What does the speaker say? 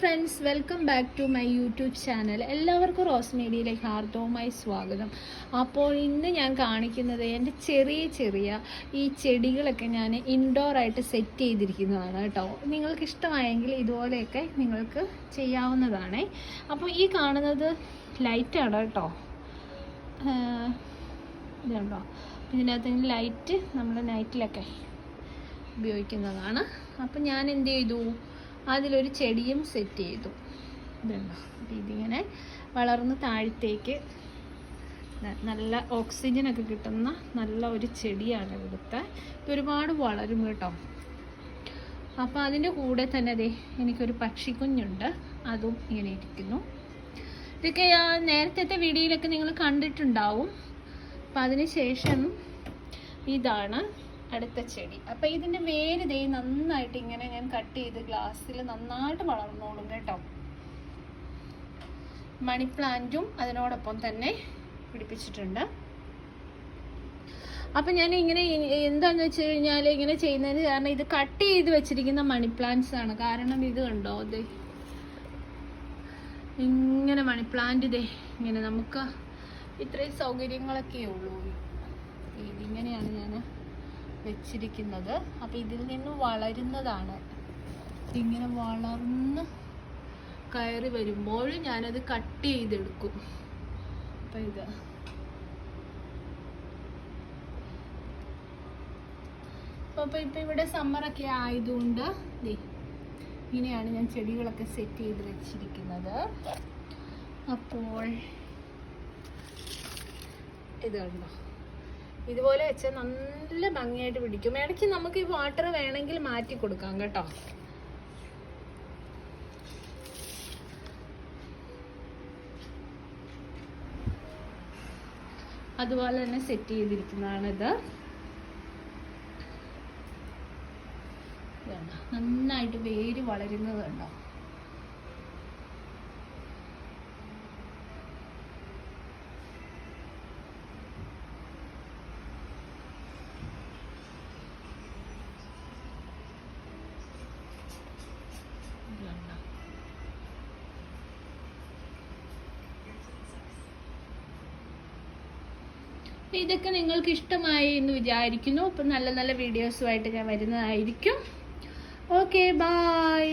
Friends welcome back to my YouTube channel എല്ലാവർക്കും Rose മീഡിയയിലേക്ക് ഹാർദവുമായി സ്വാഗതം. അപ്പോൾ ഇന്ന് ഞാൻ കാണിക്കുന്നത് എന്റെ ചെറിയ ചെറിയ ഈ ചെടികളൊക്കെ ഞാൻ ഇൻഡോറായിട്ട് സെറ്റ് ചെയ്തിരിക്കുന്നതാണ് കേട്ടോ. നിങ്ങൾക്ക് ഇഷ്ടമായെങ്കിൽ ഇതുപോലെയൊക്കെ നിങ്ങൾക്ക് ചെയ്യാവുന്നതാണ്. അപ്പോൾ ഈ കാണുന്നത് ലൈറ്റാണ് കേട്ടോ. ഇതുണ്ടോ? ഇതിനകത്ത് ലൈറ്റ് നമ്മൾ നൈറ്റിലൊക്കെ ഉപയോഗിക്കുന്നതാണ്. അപ്പോൾ ഞാൻ എന്ത് ചെയ്തു? അതിലൊരു ചെടിയും സെറ്റ് ചെയ്തു. ഇതിങ്ങനെ വളർന്ന് താഴത്തേക്ക് നല്ല ഓക്സിജനൊക്കെ കിട്ടുന്ന നല്ല ഒരു ചെടിയാണ് ഇവിടുത്തെ. ഇത് ഒരുപാട് വളരും കേട്ടോ. അപ്പോൾ അതിന്റെ കൂടെ തന്നെ അതെ എനിക്കൊരു പക്ഷിക്കുഞ്ഞുണ്ട്. അതും ഇങ്ങനെ ഇരിക്കുന്നു. ഇതൊക്കെ നേരത്തെ വീഡിയോയിലൊക്കെ നിങ്ങൾ കണ്ടിട്ടുണ്ടാവും. അപ്പം അതിന് ശേഷം ഇതാണ് അടുത്ത ചെടി. അപ്പോൾ ഇതിന്റെ വേര് ദേ നന്നായിട്ട് ഇങ്ങനെ ഞാൻ കട്ട് ചെയ്ത് ഗ്ലാസ്സിൽ നന്നായിട്ട് വളർന്നോളും കേട്ടോ. മണി പ്ലാന്റും അതിനോടൊപ്പം തന്നെ പിടിപ്പിച്ചിട്ടുണ്ട്. അപ്പം ഞാൻ ഇങ്ങനെ എന്താണെന്ന് വെച്ച് കഴിഞ്ഞാൽ ഇങ്ങനെ ചെയ്യുന്നതിന് കാരണം ഇത് കട്ട് ചെയ്ത് വെച്ചിരിക്കുന്ന മണി പ്ലാന്റ്സ് ആണ്. കാരണം ഇത് കണ്ടോ? ഇത് ഇങ്ങനെ മണി പ്ലാന്റ് ഇതേ ഇങ്ങനെ നമുക്ക് ഇത്രയും സൗകര്യങ്ങളൊക്കെ ഉള്ളൂ. വെച്ചിരിക്കുന്നത്. അപ്പം ഇതിൽ നിന്ന് വളരുന്നതാണ്. ഇങ്ങനെ വളർന്ന് കയറി വരുമ്പോൾ ഞാനത് കട്ട് ചെയ്തെടുക്കും. അപ്പം ഇത്. അപ്പോൾ ഇപ്പം ഇവിടെ സമ്മറൊക്കെ ആയതുകൊണ്ട് ഇങ്ങനെയാണ് ഞാൻ ചെടികളൊക്കെ സെറ്റ് ചെയ്ത് വെച്ചിരിക്കുന്നത്. അപ്പോൾ ഇത് കണ്ടോ. ഇതുപോലെ വെച്ചാൽ നല്ല ഭംഗിയായിട്ട് പിടിക്കും. ഇടയ്ക്ക് നമുക്ക് ഈ വാട്ടർ വേണമെങ്കിൽ മാറ്റി കൊടുക്കാം കേട്ടോ. അതുപോലെ തന്നെ സെറ്റ് ചെയ്തിരിക്കുന്നതാണിത്? നന്നായിട്ട് വേര് വളരുന്നത് കണ്ടോ ഇത് കണ്ടോ? ഇതൊക്കെ നിങ്ങൾക്ക് ഇഷ്ടമായി എന്ന് വിചാരിക്കുന്നു. അപ്പം നല്ല നല്ല വീഡിയോസുമായിട്ട് ഞാൻ വരുന്നതായിരിക്കും. Okay bye